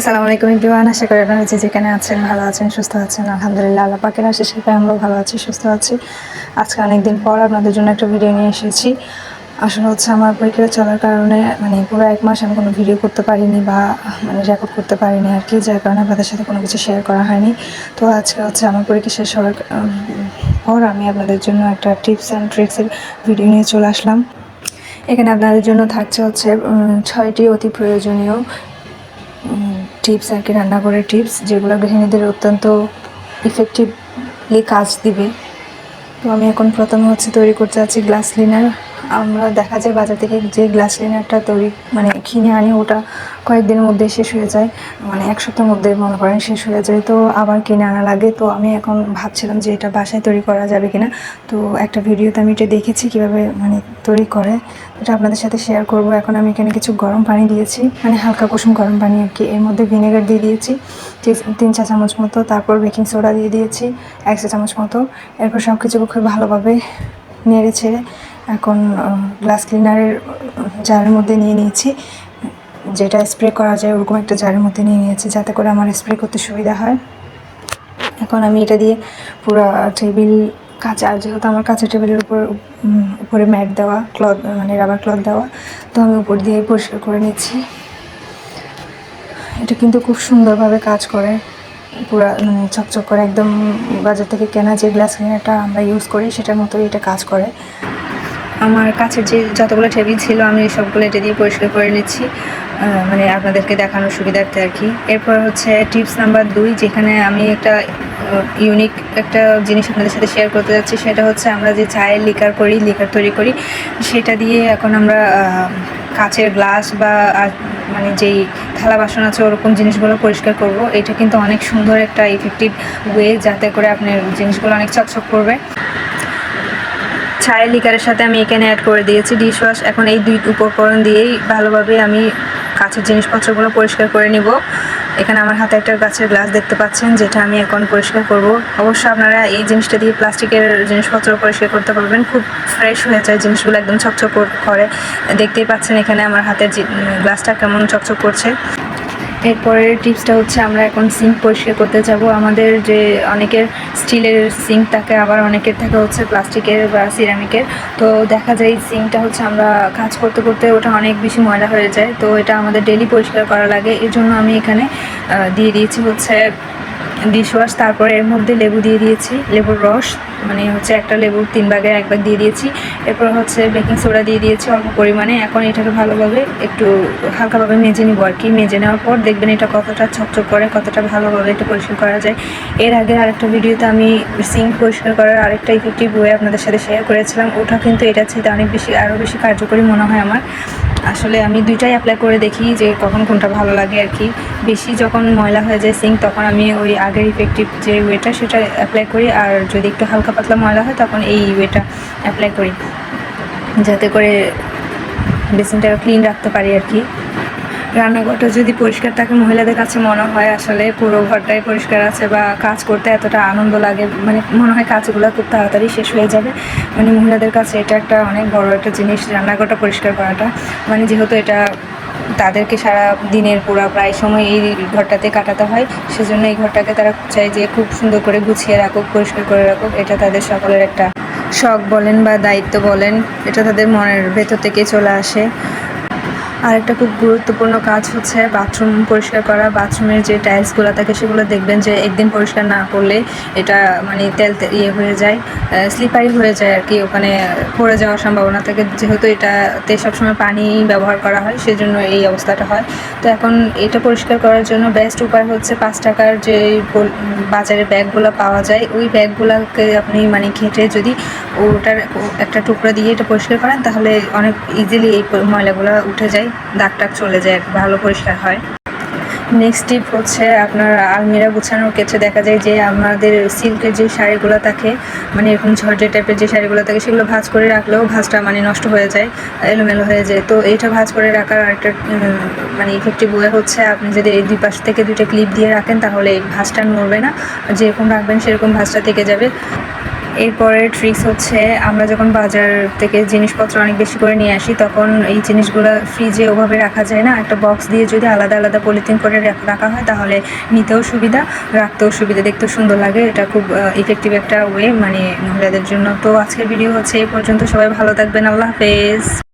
আসসালামু আলাইকুম এভরিওয়ান, আশা করি আপনারা যে যেখানে আছেন, ভালো আছেন, সুস্থ আছেন, আলহামদুলিল্লাহ, আল্লাহ পাকের কৃপায় আমরাও ভালো আছি, সুস্থ আছি। আজকে অনেকদিন পর আপনাদের জন্য একটা ভিডিও নিয়ে এসেছি। আসলে হচ্ছে আমার পরীক্ষা চলার কারণে মানে পুরো এক মাস আমি কোনো ভিডিও করতে পারিনি বা মানে রেকর্ড করতে পারিনি আর কি, যার কারণে আপনাদের সাথে কোনো কিছু শেয়ার করা হয়নি। তো আজকে হচ্ছে আমার পরীক্ষা শেষ হওয়ার পর আমি আপনাদের জন্য একটা টিপস অ্যান্ড ট্রিক্সের ভিডিও নিয়ে চলে আসলাম। এখানে আপনাদের জন্য থাকছে হচ্ছে ছয়টি অতি প্রয়োজনীয় টিপস আর কি রান্নাঘরের টিপস যেগুলো গৃহিণীদের অত্যন্ত ইফেক্টিভলি কাজ দিবে। তো আমি এখন প্রথমে হচ্ছে তৈরি করতে যাচ্ছি গ্লাস ক্লিনার আমরা দেখা যায় বাজার থেকে যে গ্লাস ক্লিনারটা তৈরি মানে কিনে আনি, ওটা কয়েকদিনের মধ্যে শেষ হয়ে যায়। মানে এক সপ্তাহের মধ্যে মনে করেন শেষ হয়ে যায়। তো আবার কিনে আনা লাগে। তো আমি এখন ভাবছিলাম যে এটা বাসায় তৈরি করা যাবে কিনা। তো একটা ভিডিওতে আমি এটা দেখেছি কীভাবে মানে তৈরি করে। এটা আপনাদের সাথে শেয়ার করব। এখন আমি এখানে কিছু গরম পানি দিয়েছি। মানে হালকা কুসুম গরম পানি আর কি। এর মধ্যে ভিনেগার দিয়ে দিয়েছি। তিন চা চামচ মতো। তারপর বেকিং সোডা দিয়ে দিয়েছি। এক চা চামচ মতো। এরপর সব কিছু খুব ভালোভাবে নেড়ে ছেড়ে এখন গ্লাস ক্লিনারের জারের মধ্যে নিয়ে নিয়েছি। যেটা স্প্রে করা যায় ওরকম একটা জারের মধ্যে নিয়ে নিয়েছি যাতে করে আমার স্প্রে করতে সুবিধা হয়। এখন আমি এটা দিয়ে পুরো টেবিল, কাঁচা আর যেহেতু আমার কাঁচা টেবিলের উপর উপরে ম্যাট দেওয়া, ক্লথ মানে রাবার ক্লথ দেওয়া, তো আমি উপর দিয়ে পরিষ্কার করে নিচ্ছি। এটা কিন্তু খুব সুন্দরভাবে কাজ করে। পুরো মানে চকচক করে, একদম বাজার থেকে কেনা যে গ্লাস ক্লিনারটা আমরা ইউজ করি, সেটার মতোই এটা কাজ করে। আমার কাছে যে যতগুলো টেবিল ছিল, আমি সবগুলো এটা দিয়ে পরিষ্কার করে নিচ্ছি। মানে আপনাদেরকে দেখানোর সুবিধার্থে আর কি। এরপর হচ্ছে টিপস নাম্বার দুই, যেখানে আমি একটা ইউনিক একটা জিনিস আপনাদের সাথে শেয়ার করতে যাচ্ছি। সেটা হচ্ছে আমরা যে চায়ের লিকার করি লিকার তৈরি করি, সেটা দিয়ে এখন আমরা কাচের গ্লাস বা মানে যেই থালা বাসন আছে, ওরকম জিনিসগুলো পরিষ্কার করব। এটা কিন্তু অনেক সুন্দর একটা ইফেক্টিভ ওয়ে যাতে করে আপনার জিনিসগুলো অনেক চকচক করবে। ছায়ের লিকারের সাথে আমি এখানে অ্যাড করে দিয়েছি ডিশ ওয়াশ এখন এই দুই উপকরণ দিয়েই ভালোভাবে আমি কাছের জিনিসপত্রগুলো পরিষ্কার করে নিব। এখানে আমার হাতে একটা গাছের গ্লাস দেখতে পাচ্ছেন, যেটা আমি এখন পরিষ্কার করব। অবশ্য আপনারা এই জিনিসটা দিয়ে প্লাস্টিকের জিনিসপত্র পরিষ্কার করতে পারবেন। খুব ফ্রেশ হয়ে যায়, জিনিসগুলো একদম কর- করে। দেখতেই পাচ্ছেন এখানে আমার হাতের গ্লাসটা কেমন চকচক করছে। এরপরের টিপসটা হচ্ছে আমরা এখন সিঙ্ক পরিষ্কার করতে যাব। আমাদের যে অনেকের স্টিলের সিঙ্ক থাকে, আবার অনেকের থাকে হচ্ছে প্লাস্টিকের বা সিরামিকের। তো দেখা যায় সিঙ্কটা হচ্ছে আমরা কাজ করতে করতে ওটা অনেক বেশি ময়লা হয়ে যায়। তো এটা আমাদের ডেলি পরিষ্কার করা লাগে। এর জন্য আমি এখানে দিয়ে দিয়েছি হচ্ছে ডিশওয়াশ, তারপরে এর মধ্যে লেবু দিয়ে দিয়েছি, লেবুর রস মানে হচ্ছে একটা লেবুর তিন ভাগের এক ভাগ দিয়ে দিয়েছি। এরপর হচ্ছে বেকিং সোডা দিয়ে দিয়েছি অল্প পরিমাণে। এখন এটাকে ভালোভাবে একটু হালকাভাবে মেজে নিব আর কি। মেজে নেওয়ার পর দেখবেন এটা কতটা চকচক করে, কতটা ভালোভাবে এটা পরিষ্কার করা যায়। এর আগে আরেকটা ভিডিওতে আমি সিঙ্ক পরিষ্কার করার আরেকটা ইফেক্টিভ ওয়ে আপনাদের সাথে শেয়ার করেছিলাম। ওটা কিন্তু এটা চাইতে অনেক বেশি আরও বেশি কার্যকরী মনে হয় আমার। আসলে আমি দুইটাই অ্যাপ্লাই করে দেখি যে কখন কোনটা ভালো লাগে আর কি। বেশি যখন ময়লা হয়ে যায় সিঙ্ক তখন আমি ওই আগের ইফেক্টিভ যে ওয়েটা সেটা অ্যাপ্লাই করি। আর যদি একটু হালকা পাতলা ময়লা হয়, তখন এই ওয়েটা অ্যাপ্লাই করি। যাতে করে বেসিনটা ক্লিন রাখতে পারি আর কি। রান্নাঘরটা যদি পরিষ্কার থাকে, মহিলাদের কাছে মনে হয় আসলে পুরো ঘরটাই পরিষ্কার আছে বা কাজ করতে এতটা আনন্দ লাগে। মানে মনে হয় কাজগুলো খুব তাড়াতাড়ি শেষ হয়ে যাবে। মানে মহিলাদের কাছে এটা একটা অনেক বড় একটা জিনিস, রান্নাঘরটা পরিষ্কার করাটা। মানে যেহেতু এটা তাদেরকে সারা দিনের পুরো প্রায় সময় এই ঘরটাতে কাটাতে হয়, সেজন্য এই ঘরটাকে তারা চায় যে খুব সুন্দর করে গুছিয়ে রাখুক, পরিষ্কার করে রাখুক। এটা তাদের সকলের একটা শখ বলেন বা দায়িত্ব বলেন। এটা তাদের মনের ভেতর থেকে চলে আসে। আর একটা খুব গুরুত্বপূর্ণ কাজ হচ্ছে বাথরুম পরিষ্কার করা। বাথরুমের যে টাইলসগুলো থাকে সেগুলো দেখবেন যে একদিন পরিষ্কার না করলে এটা মানে তেল ইয়ে হয়ে যায় স্লিপারি হয়ে যায় আর কি, ওখানে পড়ে যাওয়ার সম্ভাবনা থাকে। যেহেতু এটাতে সবসময় পানি ব্যবহার করা হয়, সেজন্য এই অবস্থাটা হয়। তো এখন এটা পরিষ্কার করার জন্য বেস্ট উপায় হচ্ছে পাঁচ টাকার যে বাজারে ব্যাগগুলো পাওয়া যায়। ওই ব্যাগগুলোকে আপনি মানে ঘেটে যদি ওটার একটা টুকরা দিয়ে এটা পরিষ্কার করেন, তাহলে অনেক ইজিলি এই ময়লাগুলো উঠে যায় দাগ টাগ চলে যায় ভালো পরিষ্কার হয়। নেক্সট টিপ হচ্ছে আপনার আলমিরা গুছানোর ক্ষেত্রে দেখা যায় যে আমাদের সিল্কের যে শাড়িগুলো থাকে মানে এরকম ঝরঝে টাইপের যে শাড়িগুলো থাকে, সেগুলো ভাঁজ করে রাখলেও ভাঁজটা মানে নষ্ট হয়ে যায়, এলোমেলো হয়ে যায়। তো এইটা ভাঁজ করে রাখার আরেকটা মানে ইফেক্টিভ ওয়ে হচ্ছে আপনি যদি এই দুই পাশ থেকে দুইটা ক্লিপ দিয়ে রাখেন, তাহলে এই ভাঁজটা নড়বে না। যেরকম রাখবেন, সেরকম ভাঁজটা থেকে যাবে। এরপরে ট্রিক্স হচ্ছে, আমরা যখন বাজার থেকে জিনিসপত্র অনেক বেশি করে নিয়ে আসি, তখন এই জিনিসগুলো ফ্রিজে ওভাবে রাখা যায় না। একটা বক্স দিয়ে যদি আলাদা আলাদা পলিথিন করে রাখ- হয়, তাহলে নিতেও সুবিধা, রাখতেও সুবিধা। দেখতেও সুন্দর লাগে। এটা খুব ইফেক্টিভ একটা ওয়ে মানে মহিলাদের জন্য। তো আজকের ভিডিও হচ্ছে এই পর্যন্ত। সবাই ভালো থাকবেন। আল্লাহ হাফেজ।